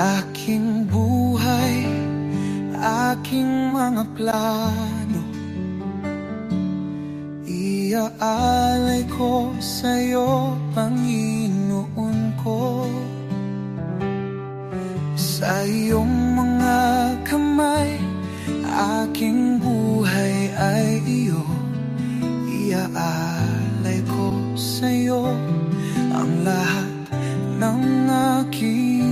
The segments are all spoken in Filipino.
Aking buhay, aking mga plano. Iaalay ko sa'yo, Panginoon ko. Sa iyong mga kamay, aking buhay ay iyo. Iaalay ko sa'yo, ang lahat ng aking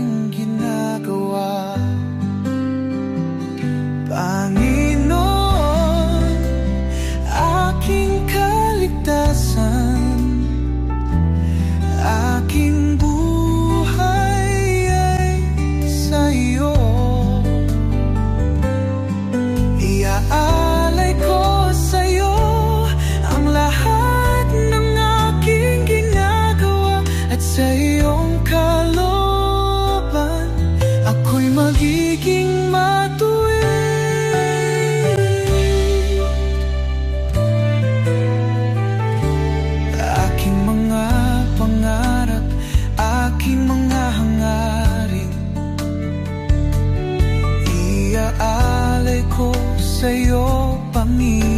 谁又帮你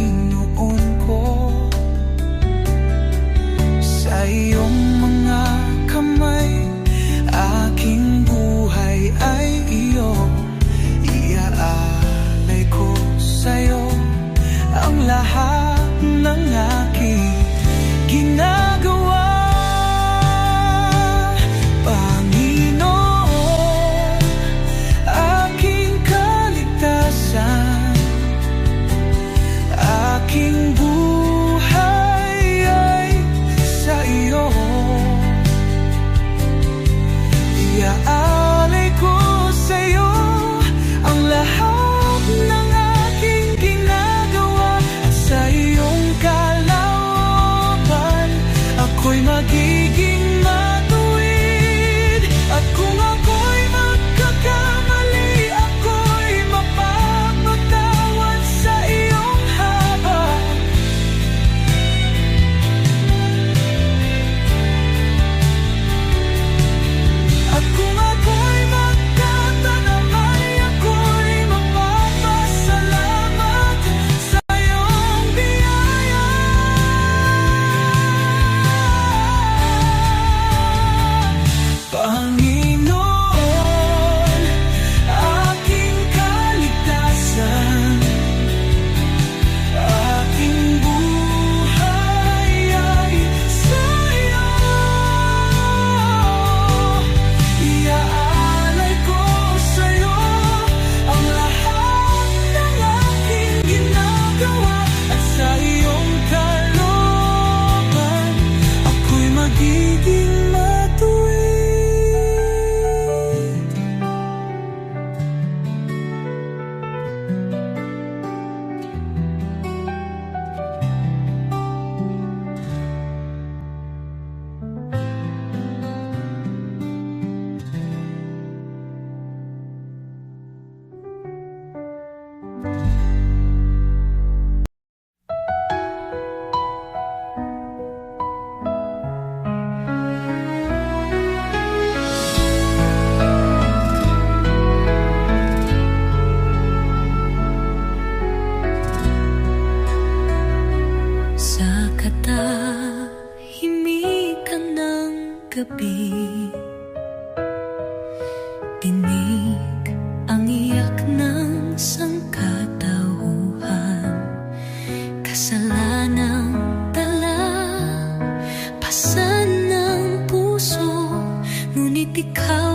的靠。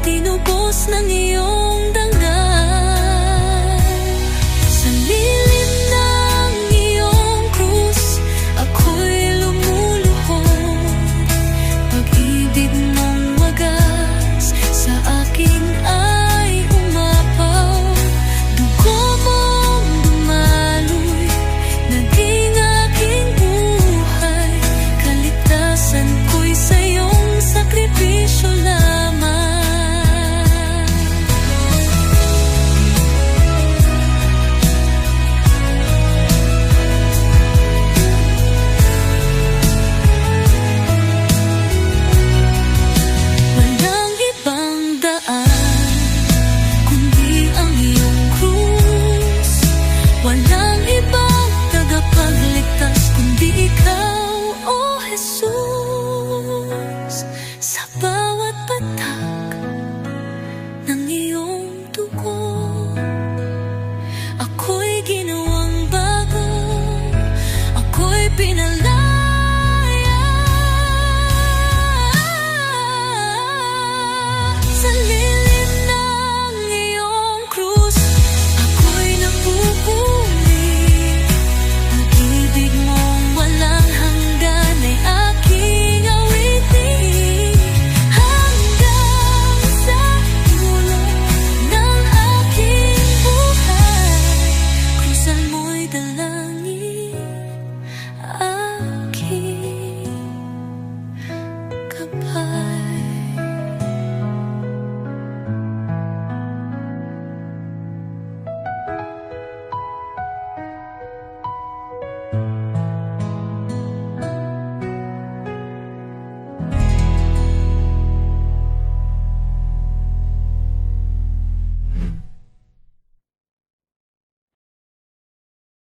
tinubos ng iyong